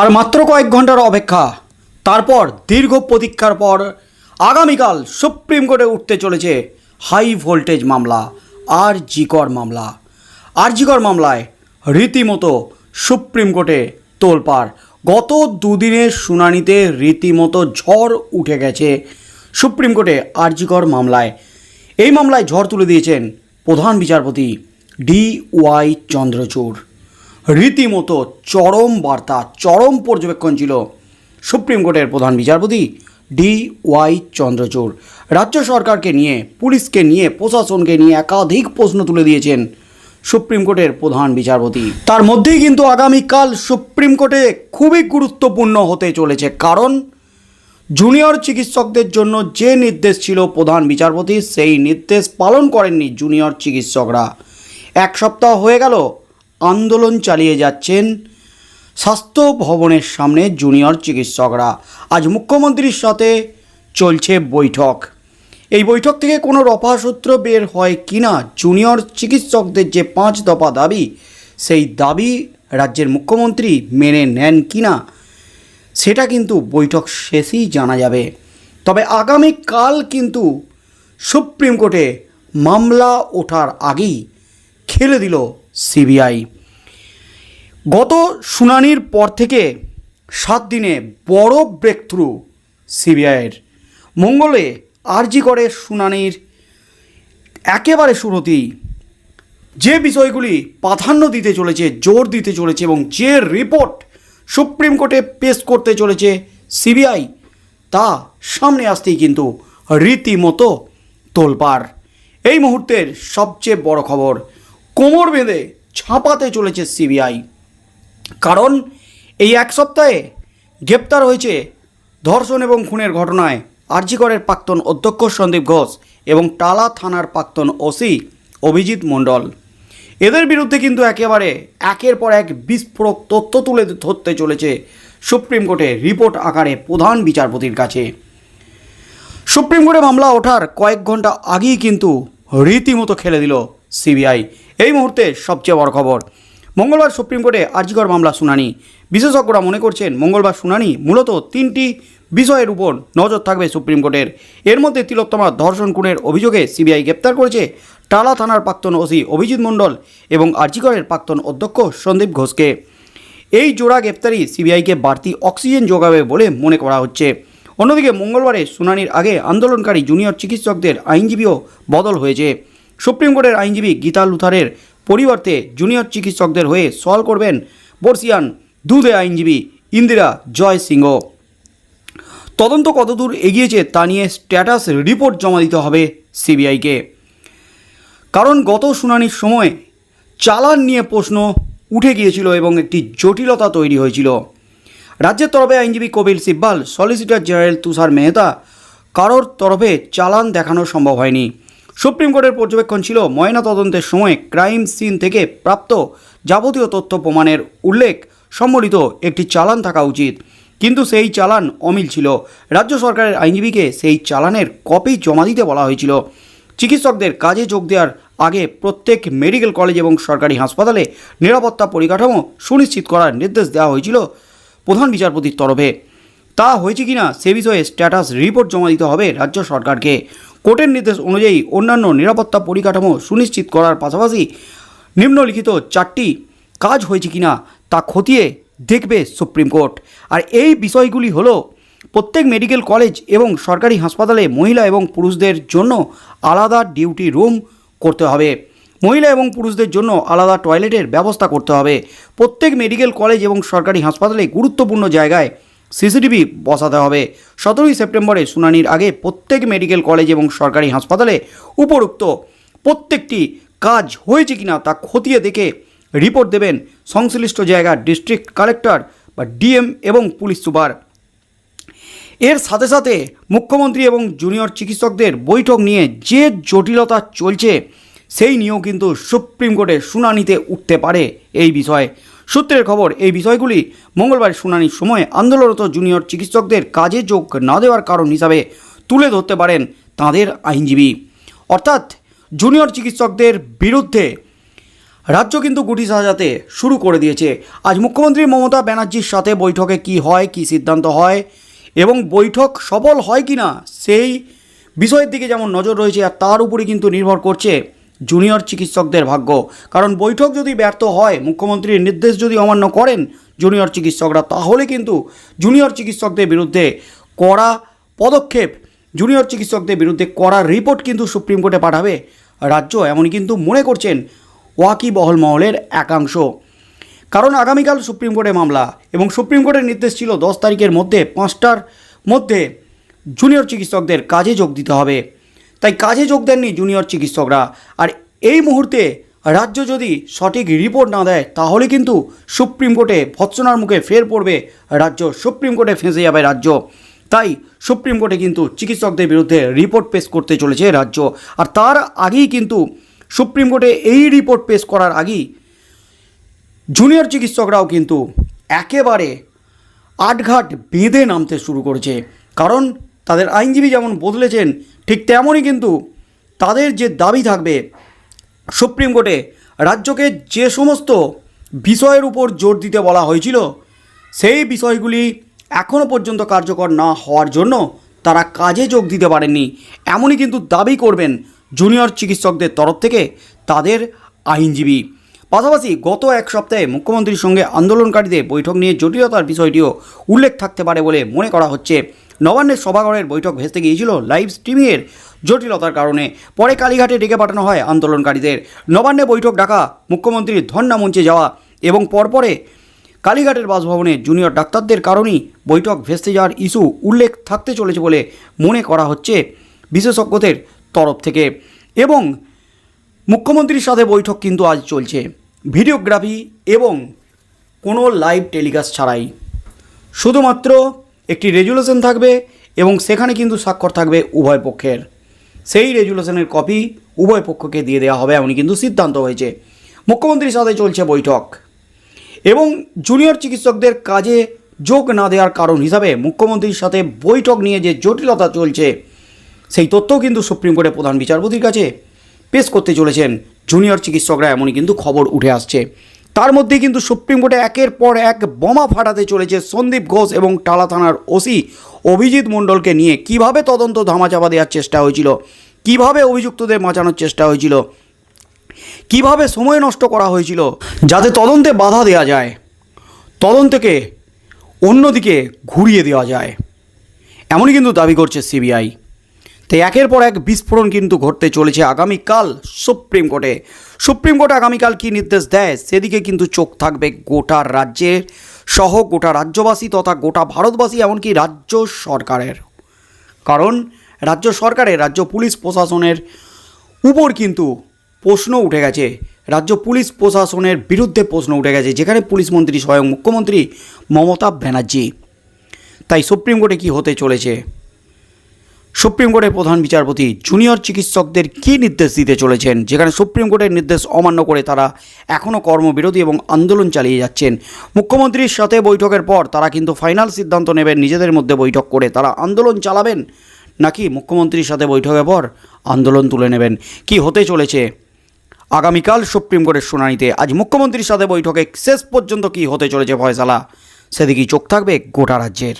আর মাত্র কয়েক ঘণ্টার অপেক্ষা। তারপর দীর্ঘ প্রতীক্ষার পর আগামীকাল সুপ্রিম কোর্টে উঠতে চলেছে হাই ভোল্টেজ মামলা আর জিকর মামলা। আর জিকর মামলায় রীতিমতো সুপ্রিম কোর্টে তোলপাড়। গত দুদিনের শুনানিতে রীতিমতো ঝড় উঠে গেছে সুপ্রিম কোর্টে আরজিকর মামলায়। এই মামলায় ঝড় তুলে দিয়েছেন প্রধান বিচারপতি ডি ওয়াই চন্দ্রচূড়। রীতিমতো চরম বার্তা, চরম পর্যবেক্ষণ ছিল সুপ্রিম কোর্টের প্রধান বিচারপতি ডি ওয়াই চন্দ্রচূড়। রাজ্য সরকারকে নিয়ে, পুলিশকে নিয়ে, প্রশাসনকে নিয়ে একাধিক প্রশ্ন তুলে দিয়েছেন সুপ্রিম কোর্টের প্রধান বিচারপতি। তার মধ্যেই কিন্তু আগামীকাল সুপ্রিম কোর্টে খুবই গুরুত্বপূর্ণ হতে চলেছে, কারণ জুনিয়র চিকিৎসকদের জন্য যে নির্দেশ ছিল প্রধান বিচারপতি, সেই নির্দেশ পালন করেননি জুনিয়র চিকিৎসকরা। এক সপ্তাহ হয়ে গেল আন্দোলন চালিয়ে যাচ্ছেন স্বাস্থ্য ভবনের সামনে জুনিয়র চিকিৎসকরা। আজ মুখ্যমন্ত্রীর সাথে চলছে বৈঠক। এই বৈঠক থেকে কোনো রফাসূত্র বের হয় কিনা জুনিয়র চিকিৎসকদের যে পাঁচ দফা দাবি, সেই দাবি রাজ্যের মুখ্যমন্ত্রী মেনে নেন কিনা, সেটা কিন্তু বৈঠক শেষেই জানা যাবে। তবে আগামীকাল কিন্তু সুপ্রিম কোর্টে মামলা ওঠার আগেই খেলে দিল সিবিআই। গত শুনানির পর থেকে সাত দিনে বড় ব্রেক থ্রু সিবিআইয়ের। মঙ্গলে আরজি করে শুনানির একেবারে শুরুতেই যে বিষয়গুলি প্রাধান্য দিতে চলেছে, জোর দিতে চলেছে এবং যে রিপোর্ট সুপ্রিম কোর্টে পেশ করতে চলেছে সিবিআই, তা সামনে আসতেই কিন্তু রীতিমতো তোলপাড়। এই মুহূর্তের সবচেয়ে বড় খবর কোমর বেঁধে ছাপাতে চলেছে সিবিআই। কারণ এই এক সপ্তাহে গ্রেপ্তার হয়েছে ধর্ষণ এবং খুনের ঘটনায় আরজিকরের প্রাক্তন অধ্যক্ষ সন্দীপ ঘোষ এবং টালা থানার প্রাক্তন ওসি অভিজিৎ মণ্ডল। এদের বিরুদ্ধে কিন্তু একেবারে একের পর এক বিস্ফোরক তথ্য তুলে ধরতে চলেছে সুপ্রিম কোর্টে রিপোর্ট আকারে প্রধান বিচারপতির কাছে। সুপ্রিম কোর্টে মামলা ওঠার কয়েক ঘণ্টা আগেই কিন্তু রীতিমতো খেলে দিল সিবিআই। এই মুহূর্তে সবচেয়ে বড় খবর, মঙ্গলবার সুপ্রিম কোর্টে আর্জিকর মামলা শুনানি। বিশেষজ্ঞরা মনে করছেন মঙ্গলবার শুনানি মূলত তিনটি বিষয়ের উপর নজর থাকবে সুপ্রিম কোর্টের। এর মধ্যে তিলোত্তমা ধর্ষণ খুনের অভিযোগে সিবিআই গ্রেপ্তার করেছে টালা থানার প্রাক্তন ওসি অভিজিৎ মণ্ডল এবং আর্জিকরের প্রাক্তন অধ্যক্ষ সন্দীপ ঘোষকে। এই জোড়া গ্রেপ্তারি সিবিআইকে বাড়তি অক্সিজেন যোগাবে বলে মনে করা হচ্ছে। অন্যদিকে মঙ্গলবারে শুনানির আগে আন্দোলনকারী জুনিয়র চিকিৎসকদের আইনজীবীও বদল হয়েছে। সুপ্রিম কোর্টের আইনজীবী গীতা লুথারের পরিবর্তে জুনিয়র চিকিৎসকদের হয়ে সওয়াল করবেন বর্ষিয়ান দুধে আইনজীবী ইন্দিরা জয় সিংহ। তদন্ত কতদূর এগিয়েছে তা নিয়ে স্ট্যাটাস রিপোর্ট জমা দিতে হবে সিবিআইকে। কারণ গত শুনানির সময় চালান নিয়ে প্রশ্ন উঠে গিয়েছিল এবং একটি জটিলতা তৈরি হয়েছিল। রাজ্যের তরফে আইনজীবী কপিল সিব্বাল সলিসিটর জেনারেল তুষার মেহতা, কারোর তরফে চালান দেখানো সম্ভব হয়নি। সুপ্রিম কোর্টের পর্যবেক্ষণ ছিল ময়না তদন্তের সময় ক্রাইম সিন থেকে প্রাপ্ত যাবতীয় তথ্য প্রমাণের উল্লেখ সম্বলিত একটি চালান থাকা উচিত। কিন্তু সেই চালান অমিল ছিল। রাজ্য সরকারের আইনজীবীকে সেই চালানের কপি জমা দিতে বলা হয়েছিল। চিকিৎসকদের কাজে যোগ দেওয়ার আগে প্রত্যেক মেডিকেল কলেজ এবং সরকারি হাসপাতালে নিরাপত্তা পরিকাঠামো সুনিশ্চিত করার নির্দেশ দেওয়া হয়েছিল প্রধান বিচারপতির তরফে। তা হয়েছে কিনা সে বিষয়ে স্ট্যাটাস রিপোর্ট জমা দিতে হবে রাজ্য সরকারকে। কোর্টের নির্দেশ অনুযায়ী অন্যান্য নিরাপত্তা পরিকাঠামো সুনিশ্চিত করার পাশাপাশি নিম্নলিখিত চারটি কাজ হয়েছে কিনা তা খতিয়ে দেখবে সুপ্রিম কোর্ট। আর এই বিষয়গুলি হলো, প্রত্যেক মেডিকেল কলেজ এবং সরকারি হাসপাতালে মহিলা এবং পুরুষদের জন্য আলাদা ডিউটি রুম করতে হবে। মহিলা এবং পুরুষদের জন্য আলাদা টয়লেটের ব্যবস্থা করতে হবে। প্রত্যেক মেডিকেল কলেজ এবং সরকারি হাসপাতালে গুরুত্বপূর্ণ জায়গায় সিসিটিভি বসাতে হবে। সতেরোই সেপ্টেম্বরে শুনানির আগে প্রত্যেক মেডিকেল কলেজ এবং সরকারি হাসপাতালে উপরোক্ত প্রত্যেকটি কাজ হয়েছে কিনা তা খতিয়ে দেখে রিপোর্ট দেবেন সংশ্লিষ্ট জায়গার ডিস্ট্রিক্ট কালেক্টর বা ডিএম এবং পুলিশ সুপার। এর সাথে সাথে মুখ্যমন্ত্রী এবং জুনিয়র চিকিৎসকদের বৈঠক নিয়ে যে জটিলতা চলছে, সেই নিয়েও কিন্তু সুপ্রিম কোর্টে শুনানিতে উঠতে পারে এই বিষয়ে। সূত্রের খবর, এই বিষয়গুলি মঙ্গলবার শুনানির সময় আন্দোলনরত জুনিয়র চিকিৎসকদের কাজে যোগ না দেওয়ার কারণ হিসাবে তুলে ধরতে পারেন তাঁদের আইনজীবী। অর্থাৎ, জুনিয়র চিকিৎসকদের বিরুদ্ধে রাজ্য কিন্তু গুটি সাজাতে শুরু করে দিয়েছে। আজ মুখ্যমন্ত্রী মমতা ব্যানার্জির সাথে বৈঠকে কি হয়, কি সিদ্ধান্ত হয় এবং বৈঠক সফল হয় কি না সেই বিষয়ের দিকে যেমন নজর রয়েছে, আর তার উপরে কিন্তু নির্ভর করছে জুনিয়র চিকিৎসকদের ভাগ্য। কারণ বৈঠক যদি ব্যর্থ হয়, মুখ্যমন্ত্রীর নির্দেশ যদি অমান্য করেন জুনিয়র চিকিৎসকরা, তাহলে কিন্তু জুনিয়র চিকিৎসকদের বিরুদ্ধে কড়া পদক্ষেপ, জুনিয়র চিকিৎসকদের বিরুদ্ধে কড়া রিপোর্ট কিন্তু সুপ্রিম কোর্টে পাঠাবে রাজ্য, এমনই কিন্তু মনে করছেন ওয়াকিবহল মহলের একাংশ। কারণ আগামীকাল সুপ্রিম কোর্টে মামলা এবং সুপ্রিম কোর্টের নির্দেশ ছিল দশ তারিখের মধ্যে, পাঁচটার মধ্যে জুনিয়র চিকিৎসকদের কাজে যোগ দিতে হবে। তাই কাজে যোগ দেননি জুনিয়র চিকিৎসকরা। আর এই মুহূর্তে রাজ্য যদি সঠিক রিপোর্ট না দেয়, তাহলে কিন্তু সুপ্রিম কোর্টে ভৎসনার মুখে ফের পড়বে রাজ্য। সুপ্রিম কোর্টে ফেঁসে যাবে রাজ্য। তাই সুপ্রিম কোর্টে কিন্তু চিকিৎসকদের বিরুদ্ধে রিপোর্ট পেশ করতে চলেছে রাজ্য। আর তার আগেই কিন্তু সুপ্রিম কোর্টে এই রিপোর্ট পেশ করার আগেই জুনিয়র চিকিৎসকরাও কিন্তু একেবারে আটঘাট বেঁধে নামতে শুরু করেছে। কারণ তাদের আইনজীবী যেমন বদলেছেন, ঠিক তেমনই কিন্তু তাদের যে দাবি থাকবে, সুপ্রিম কোর্টে রাজ্যকে যে সমস্ত বিষয়ের উপর জোর দিতে বলা হয়েছিল, সেই বিষয়গুলি এখনও পর্যন্ত কার্যকর না হওয়ার জন্য তারা কাজে যোগ দিতে পারেননি। এমনই কিন্তু দাবি করবেন জুনিয়র চিকিৎসকদের তরফ থেকে তাদের আইনজীবী। পাশাপাশি গত এক সপ্তাহে মুখ্যমন্ত্রীর সঙ্গে আন্দোলনকারীদের বৈঠক নিয়ে জটিলতার বিষয়টিও উল্লেখ থাকতে পারে বলে মনে করা হচ্ছে। নবান্নের সভাঘরের বৈঠক ভেস্তে গিয়েছিল লাইভ স্ট্রিমিংয়ের জটিলতার কারণে। পরে কালীঘাটে ডেকে পাঠানো হয় আন্দোলনকারীদের। নবান্নে বৈঠক ডাকা মুখ্যমন্ত্রীর ধর্ণা মঞ্চে যাওয়া এবং পরপরে কালীঘাটের বাসভবনে জুনিয়র ডাক্তারদের কারণেই বৈঠক ভেস্তে যাওয়ার ইস্যু উল্লেখ থাকতে চলেছে বলে মনে করা হচ্ছে বিশেষজ্ঞদের তরফ থেকে। এবং মুখ্যমন্ত্রীর সাথে বৈঠক কিন্তু আজ চলছে। ভিডিওগ্রাফি এবং কোনো লাইভ টেলিকাস্ট ছাড়াই। শুধুমাত্র একটি রেজুলেশন থাকবে এবং সেখানে কিন্তু স্বাক্ষর থাকবে উভয় পক্ষের। সেই রেজুলেশনের কপি উভয় পক্ষকে দিয়ে দেওয়া হবে এমনই কিন্তু সিদ্ধান্ত হয়েছে। মুখ্যমন্ত্রীর সাথে চলছে বৈঠক। এবং জুনিয়র চিকিৎসকদের কাজে যোগ না দেওয়ার কারণ হিসাবে মুখ্যমন্ত্রীর সাথে বৈঠক নিয়ে যে জটিলতা চলছে, সেই তথ্যও কিন্তু সুপ্রিম কোর্টের প্রধান বিচারপতির কাছে পেশ করতে চলেছেন। জুনিয়র চিকিৎসকরা এমনই কিন্তু খবর উঠে আসছে। তার মধ্যে কিন্তু সুপ্রিম কোর্টে একের পর এক বোমা ফাটাতে চলেছে সন্দীপ ঘোষ এবং টালা থানার ওসি অভিজিৎ মণ্ডলকে নিয়ে। কীভাবে তদন্ত ধামাচাপা দেওয়ার চেষ্টা হয়েছিল? কীভাবে অভিযুক্তদের বাঁচানোর চেষ্টা হয়েছিল? কীভাবে সময় নষ্ট করা হয়েছিল? যাতে তদন্তে বাধা দেওয়া যায়। তদন্তকে অন্যদিকে ঘুরিয়ে দেওয়া যায়। এমনই কিন্তু দাবি করছে সিবিআই। তাই একের পর এক বিস্ফোরণ কিন্তু ঘটতে চলেছে আগামীকাল সুপ্রিম কোর্টে। সুপ্রিম কোর্ট আগামীকাল কী নির্দেশ দেয়? সেদিকে কিন্তু চোখ থাকবে গোটা রাজ্যের সহ গোটা রাজ্যবাসী তথা গোটা ভারতবাসী, এমনকি রাজ্য সরকারের। কারণ রাজ্য সরকারের, রাজ্য পুলিশ প্রশাসনের উপর কিন্তু প্রশ্ন উঠে গেছে। রাজ্য পুলিশ প্রশাসনের বিরুদ্ধে প্রশ্ন উঠে গেছে, যেখানে পুলিশ মন্ত্রী স্বয়ং মুখ্যমন্ত্রী মমতা ব্যানার্জি। তাই সুপ্রিম কোর্টে কি হতে চলেছে? সুপ্রিম কোর্টের প্রধান বিচারপতি জুনিয়র চিকিৎসকদের কী নির্দেশ দিতে চলেছেন? যেখানে সুপ্রিম কোর্টের নির্দেশ অমান্য করে তারা এখনও কর্মবিরতি এবং আন্দোলন চালিয়ে যাচ্ছেন। মুখ্যমন্ত্রীর সাথে বৈঠকের পর তারা কিন্তু ফাইনাল সিদ্ধান্ত নেবেন, নিজেদের মধ্যে বৈঠক করে তারা আন্দোলন চালাবেন? নাকি মুখ্যমন্ত্রীর সাথে বৈঠকের পর আন্দোলন তুলে নেবেন? কি হতে চলেছে? আগামীকাল সুপ্রিম কোর্টের শুনানিতে আজ মুখ্যমন্ত্রীর সাথে বৈঠকে শেষ পর্যন্ত কি হতে চলেছে ফয়সালা? সেদিকেই চোখ থাকবে গোটা রাজ্যের।